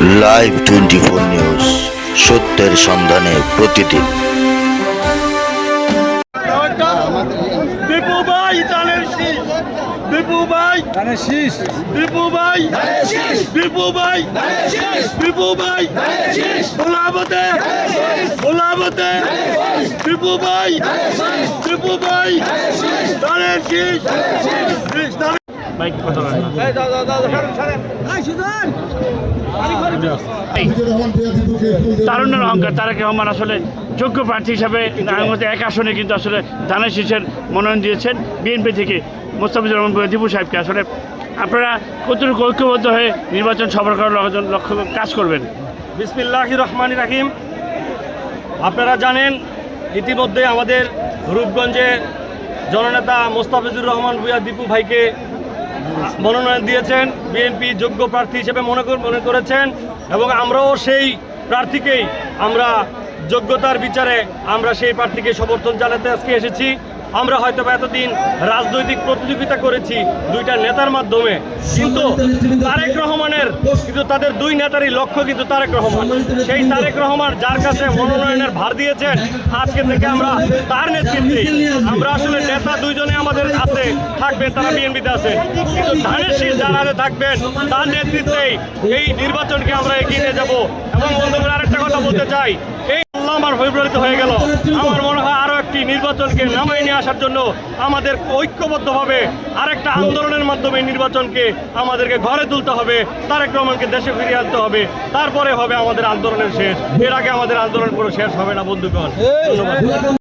Live twenty four news সত্যের সন্ধানে প্রতিদিন দীপু ভাই ধানের শীষ দীপু ভাই ধানের শীষ দীপু ভাই দীপু ভাই দীপু ভাই গোলাবতে গোলাবতে দীপু ভাই দীপু ভাই ধানের শীষ ধানের- মাইক কথা বলেন না। তারুণ্যের অহংকার, তারেক রহমান আসলে যোগ্য প্রার্থী হিসাবে নারায়ণগঞ্জে এক আসনে কিন্তু আসলে ধানের শীষের মনোনয়ন দিয়েছেন বিএনপি থেকে মোস্তাফিজুর রহমান দীপু সাহেবকে। আসলে আপনারা কতটুকু ঐক্যবদ্ধ হয়ে নির্বাচন সফল করার লক্ষ্য- কাজ করবেন? বিসমিল্লাহ রহমান রাহিম। আপনারা জানেন, ইতিমধ্যে আমাদের রূপগঞ্জে জননেতা মোস্তাফিজুর রহমান ভুইয়া দীপু ভাইকে মনোনয়ন দিয়েছেন বিএনপি যোগ্য প্রার্থী হিসেবে মনে মনে করেছেন এবং আমরাও সেই প্রার্থীকেই আমরা যোগ্যতার বিচারে আমরা সেই প্রার্থীকে সমর্থন জানাতে আজকে এসেছি। আমরা হয়তো এতদিন রাজনৈতিক প্রতিযোগিতা করেছি দুইটা নেতার মাধ্যমে, কিন্তু তারেক রহমানের কিন্তু তাদের দুই নেতারই লক্ষ্য কিন্তু তারেক রহমান। সেই তারেক রহমান যার কাছে মনোনয়নের ভার দিয়েছেন, আজকে থেকে আমরা তার নেতৃত্বে, আমরা আসলে নেতা দুইজনে আমাদের আছে থাকবেন, তারা বিএনপিতে আছে। কিন্তু ধানের শীষ যারা থাকবেন, তার নেতৃত্বেই এই নির্বাচনকে আমরা এগিয়ে নিয়ে যাব। এবং বন্ধুরা আরেকটা কথা বলতে চাই। এই আল্লাহ আমার হয়ে গেল। আমার মনে হয় আরও একটি নির্বাচনকে নামাই নিয়ে আসার জন্য আমাদের ঐক্যবদ্ধভাবে আরেকটা আন্দোলনের মাধ্যমে নির্বাচনকে আমাদেরকে ঘরে তুলতে হবে, তারেক রহমানকে দেশে ফিরিয়ে আনতে হবে, তারপরে হবে আমাদের আন্দোলনের শেষ। এর আগে আমাদের আন্দোলন কোনো শেষ হবে না, বন্ধুগণ। ধন্যবাদ।